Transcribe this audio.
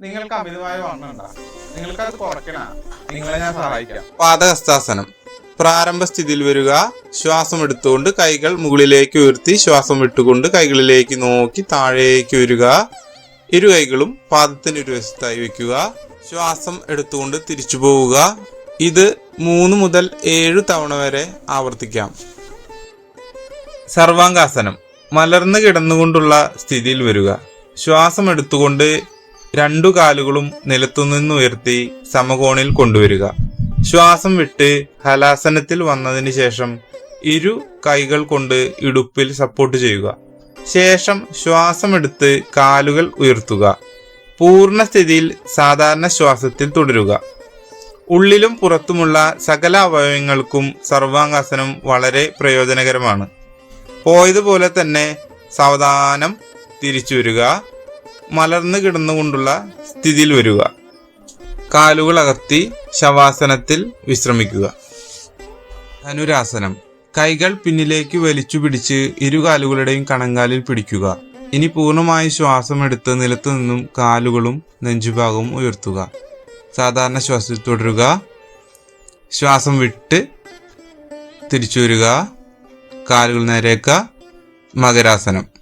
നിങ്ങൾക്ക് അമിതമായ വണ്ണം ഉണ്ടാകും നിങ്ങൾക്ക് അത് കുറയ്ക്കണ? നിങ്ങളെ ഞാൻ സഹായിക്കാം. പാദഹസ്താസനം. പ്രാരംഭ സ്ഥിതിയിൽ വരിക. ശ്വാസം എടുത്തുകൊണ്ട് കൈകൾ മുകളിലേക്ക് ഉയർത്തി ശ്വാസം വിട്ടുകൊണ്ട് കൈകളിലേക്ക് നോക്കി താഴേക്ക് വരിക ഇരു കൈകളും പാദത്തിന് ഒരു വശത്തായി വെക്കുക ശ്വാസം എടുത്തുകൊണ്ട് തിരിച്ചു പോവുക. ഇത് മൂന്ന് മുതൽ ഏഴ് തവണ വരെ ആവർത്തിക്കാം. സർവാംഗാസനം. മലർന്നു കിടന്നുകൊണ്ടുള്ള സ്ഥിതിയിൽ വരിക. ശ്വാസം എടുത്തുകൊണ്ട് രണ്ടു കാലുകളും നിലത്തുനിന്ന് ഉയർത്തി സമകോണിൽ കൊണ്ടുവരിക. ശ്വാസം വിട്ട് ഹലാസനത്തിൽ വന്നതിന് ശേഷം ഇരു കൈകൾ കൊണ്ട് ഇടുപ്പിൽ സപ്പോർട്ട് ചെയ്യുക. ശേഷം ശ്വാസമെടുത്ത് കാലുകൾ ഉയർത്തുക. പൂർണ സ്ഥിതിയിൽ സാധാരണ ശ്വാസത്തിൽ തുടരുക. ഉള്ളിലും പുറത്തുമുള്ള സകല അവയവങ്ങൾക്കും സർവാംഗാസനം വളരെ പ്രയോജനകരമാണ്. പോയതുപോലെ തന്നെ സാവധാനം തിരിച്ചു വരിക മലർന്നു കിടന്നുകൊണ്ടുള്ള സ്ഥിതിയിൽ വരിക. കാലുകൾ അകത്തി ശവാസനത്തിൽ വിശ്രമിക്കുക. ധനുരാസനം. കൈകൾ പിന്നിലേക്ക് വലിച്ചു പിടിച്ച് ഇരുകാലുകളുടെയും കണങ്കാലിൽ പിടിക്കുക. ഇനി പൂർണമായി ശ്വാസമെടുത്ത് നിലത്തു നിന്നും കാലുകളും നെഞ്ചുഭാഗവും ഉയർത്തുക. സാധാരണ ശ്വാസത്തിൽ തുടരുക. ശ്വാസം വിട്ട് തിരിച്ചു വരിക. കാലുകൾ നേരേക്ക മകരാസനം.